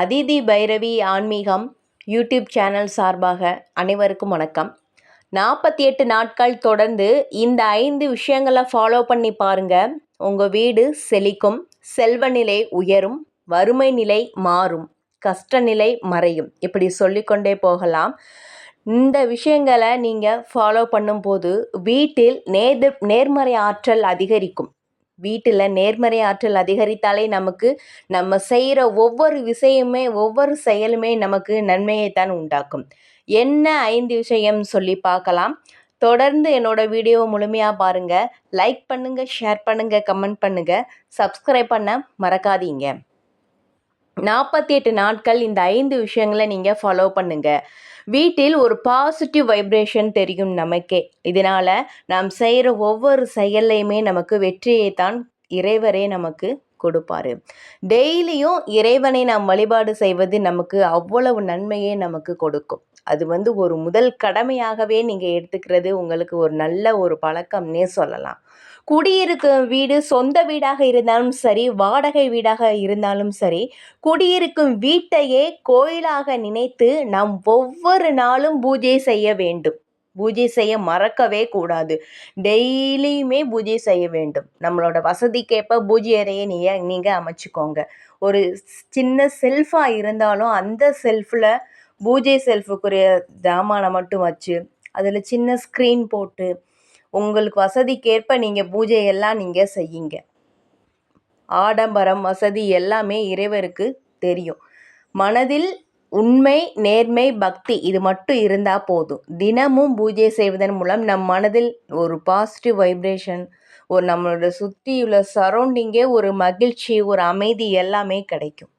அதிதி பைரவி ஆன்மீகம் YouTube channel சார்பாக அனைவருக்கும் வணக்கம். நாற்பத்தி எட்டு நாட்கள் தொடர்ந்து இந்த ஐந்து விஷயங்களை ஃபாலோ பண்ணி பாருங்க. உங்கள் வீடு செழிக்கும் செல்வ நிலை உயரும் வறுமை நிலை மாறும் கஷ்ட நிலை மறையும். இப்படி சொல்லிக்கொண்டே போகலாம். இந்த விஷயங்களை நீங்கள் ஃபாலோ பண்ணும்போது வீட்டில் நேர் நேர்மறை ஆற்றல் அதிகரிக்கும். வீட்டில் நேர்மறை ஆற்றல் அதிகரித்தாலே நமக்கு நம்ம செய்கிற ஒவ்வொரு விஷயமே ஒவ்வொரு செயலுமே நமக்கு நன்மையை தான் உண்டாக்கும். என்ன ஐந்து விஷயம் சொல்லி பார்க்கலாம். தொடர்ந்து என்னோட வீடியோவை முழுமையாக பாருங்கள் லைக் பண்ணுங்கள் ஷேர் பண்ணுங்கள் கமெண்ட் பண்ணுங்கள் சப்ஸ்கிரைப் பண்ண மறக்காதீங்க. நாற்பத்தி எட்டு நாட்கள் இந்த ஐந்து விஷயங்களை நீங்கள் ஃபாலோ பண்ணுங்கள் வீட்டில் ஒரு பாசிட்டிவ் வைப்ரேஷன் தெரியும் நமக்கே. இதனால் நாம் செய்கிற ஒவ்வொரு செயல்லையுமே நமக்கு வெற்றியை தான் இறைவரே நமக்கு கொடுப்பாரு. டெய்லியும் இறைவனை நாம் வழிபாடு செய்வது நமக்கு அவ்வளவு நன்மையே நமக்கு கொடுக்கும். அது வந்து ஒரு முதல் கடமையாகவே நீங்கள் எடுத்துக்கிறது உங்களுக்கு ஒரு நல்ல ஒரு பழக்கம்னே சொல்லலாம். குடியிருக்கும் வீடு சொந்த வீடாக இருந்தாலும் சரி வாடகை வீடாக இருந்தாலும் சரி குடியிருக்கும் வீட்டையே கோயிலாக நினைத்து நாம் ஒவ்வொரு நாளும் பூஜை செய்ய வேண்டும். பூஜை செய்ய மறக்கவே கூடாது. டெய்லியுமே பூஜை செய்ய வேண்டும். நம்மளோட வசதிக்கேற்ப பூஜை அறையை நீங்கள் நீங்கள் அமைச்சுக்கோங்க. ஒரு சின்ன செல்ஃபாக இருந்தாலும் அந்த செல்ஃபில் பூஜை செல்ஃபுக்குரிய ஜாமானை மட்டும் வச்சு அதில் சின்ன ஸ்க்ரீன் போட்டு உங்களுக்கு வசதிக்கேற்ப நீங்கள் பூஜையெல்லாம் நீங்கள் செய்யுங்க. ஆடம்பரம் வசதி எல்லாமே இறைவருக்கு தெரியும். மனதில் உண்மை நேர்மை பக்தி இது மட்டும் இருந்தால் போதும். தினமும் பூஜை செய்வதன் மூலம் நம் மனதில் ஒரு பாசிட்டிவ் வைப்ரேஷன் ஒரு நம்மளோட சுற்றியுள்ள சரௌண்டிங்கே ஒரு மகிழ்ச்சி ஒரு அமைதி எல்லாமே கிடைக்கும்.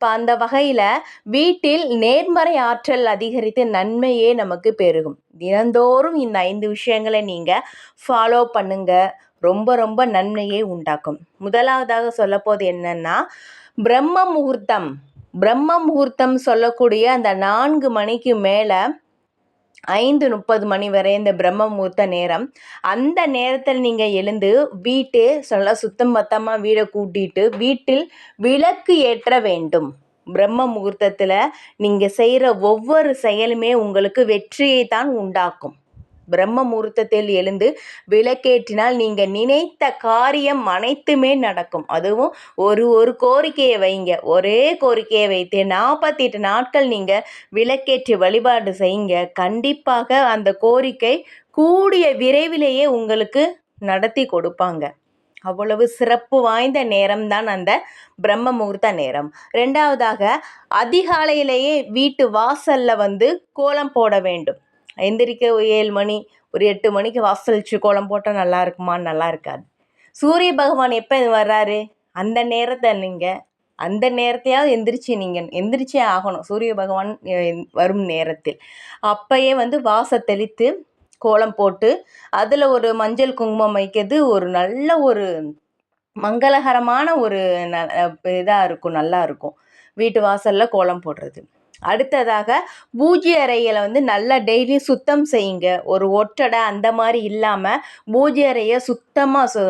இப்போ அந்த வகையில் வீட்டில் நேர்மறை ஆற்றல் அதிகரித்து நன்மையே நமக்கு பெருகும். தினந்தோறும் இந்த ஐந்து விஷயங்களை நீங்கள் ஃபாலோ பண்ணுங்கள் ரொம்ப ரொம்ப நன்மையே உண்டாக்கும். முதலாவதாக சொல்லப்போது என்னன்னா பிரம்ம முகூர்த்தம். பிரம்ம முகூர்த்தம் சொல்லக்கூடிய அந்த நான்கு மணிக்கு மேலே ஐந்து முப்பது மணி வரை இந்த பிரம்ம முகூர்த்த நேரம். அந்த நேரத்தில் நீங்கள் எழுந்து வீட்டே சொல்ல சுத்தம் பத்தமாக வீடை கூட்டிட்டு வீட்டில் விளக்கு ஏற்ற வேண்டும். பிரம்ம முகூர்த்தத்தில் நீங்கள் செய்கிற ஒவ்வொரு செயலுமே உங்களுக்கு வெற்றியை தான் உண்டாக்கும். பிரம்ம முகூர்த்தத்தில் எழுந்து விளக்கேற்றினால் நீங்கள் நினைத்த காரியம் அனைத்துமே நடக்கும். அதுவும் ஒரு ஒரு கோரிக்கையை வைங்க. ஒரே கோரிக்கையை வைத்து நாற்பத்தி எட்டு நாட்கள் நீங்கள் விளக்கேற்றி வழிபாடு செய்யுங்க. கண்டிப்பாக அந்த கோரிக்கை கூடிய விரைவிலேயே உங்களுக்கு நடத்தி கொடுப்பாங்க. அவ்வளவு சிறப்பு வாய்ந்த நேரம் தான் அந்த பிரம்ம முகூர்த்த நேரம். ரெண்டாவதாக அதிகாலையிலேயே வீட்டு வாசலில் வந்து கோலம் போட வேண்டும். எந்திரிக்க ஏழு மணி ஒரு எட்டு மணிக்கு வாசலிச்சு கோலம் போட்டால் நல்லா இருக்குமா? நல்லா இருக்காது. சூரிய பகவான் எப்போ வர்றாரு? அந்த நேரத்தை நீங்கள் அந்த நேரத்தையாவது எந்திரிச்சு நீங்கள் எந்திரிச்சே ஆகணும். சூரிய பகவான் வரும் நேரத்தில். அப்பயே வந்து வாச தெளித்து கோலம் போட்டு அதில் ஒரு மஞ்சள் குங்குமம் வைக்கிறது ஒரு நல்ல ஒரு மங்களகரமான ஒரு ந இதாக இருக்கும் நல்லா இருக்கும். வீட்டு வாசலில் கோலம் போடுறது. அடுத்ததாக பூஜை அறையில் வந்து நல்லா டெய்லி சுத்தம் செய்யுங்க. ஒரு ஒட்டடை அந்த மாதிரி இல்லாமல் பூஜை அறையை சுத்தமாக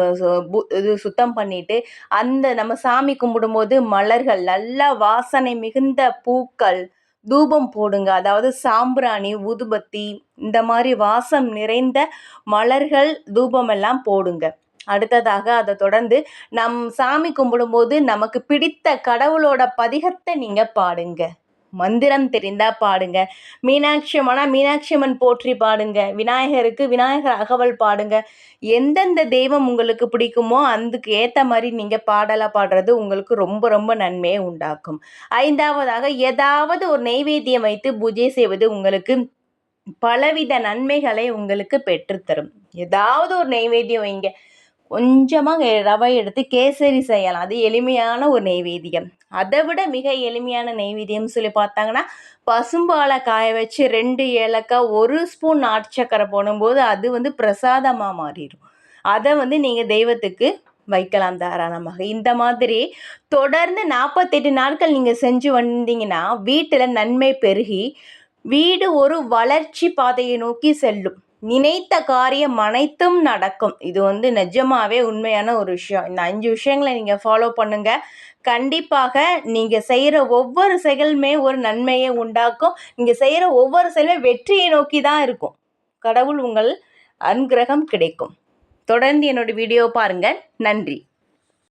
இது சுத்தம் பண்ணிவிட்டு அந்த நம்ம சாமி கும்பிடும்போது மலர்கள் நல்லா வாசனை மிகுந்த பூக்கள் தூபம் போடுங்க. அதாவது சாம்பிராணி ஊதுபத்தி இந்த மாதிரி வாசம் நிறைந்த மலர்கள் தூபமெல்லாம் போடுங்க. அடுத்ததாக அதை தொடர்ந்து நம் சாமி கும்பிடும்போது நமக்கு பிடித்த கடவுளோட பதிகத்தை நீங்கள் பாடுங்க. மந்திரம் தெரிந்தால் பாடுங்க. மீனாட்சி அம்மனா மீனாட்சி அம்மன் போற்றி பாடுங்க. விநாயகருக்கு விநாயகர் அகவல் பாடுங்க. எந்தெந்த தெய்வம் உங்களுக்கு பிடிக்குமோ அதுக்கு ஏற்ற மாதிரி நீங்கள் பாடலாக பாடுறது உங்களுக்கு ரொம்ப ரொம்ப நன்மையை உண்டாக்கும். ஐந்தாவதாக ஏதாவது ஒரு நெய்வேத்தியம் வைத்து பூஜை செய்வது உங்களுக்கு பலவித நன்மைகளை உங்களுக்கு பெற்றுத்தரும். ஏதாவது ஒரு நெய்வேத்தியம் வைங்க. கொஞ்சமாக ரவை எடுத்து கேசரி செய்யலாம். அது எளிமையான ஒரு நெய்வேத்தியம். அதை விட மிக எளிமையான நெய்வேத்தியம் சொல்லி பார்த்தாங்கன்னா பசும்பாலை காய வச்சு ரெண்டு ஏலக்காய் ஒரு ஸ்பூன் நாட்டு சக்கரை போடும்போது அது வந்து பிரசாதமாக மாறிடும். அதை வந்து நீங்கள் தெய்வத்துக்கு வைக்கலாம் தாராளமாக. இந்த மாதிரி தொடர்ந்து நாற்பத்தெட்டு நாட்கள் நீங்கள் செஞ்சு வந்தீங்கன்னா வீட்டில் நன்மை பெருகி வீடு ஒரு வளர்ச்சி பாதையை நோக்கி செல்லும். நினைத்த காரியம் அனைத்தும் நடக்கும். இது வந்து நிஜமாவே உண்மையான ஒரு விஷயம். இந்த அஞ்சு விஷயங்களை நீங்கள் ஃபாலோ பண்ணுங்கள் கண்டிப்பாக நீங்கள் செய்கிற ஒவ்வொரு செயலுமே ஒரு நன்மையை உண்டாக்கும். நீங்கள் செய்கிற ஒவ்வொரு செயலுமே வெற்றியை நோக்கி தான் இருக்கும். கடவுள் உங்கள் அனுகிரகம் கிடைக்கும். தொடர்ந்து என்னோட வீடியோ பாருங்கள் நன்றி.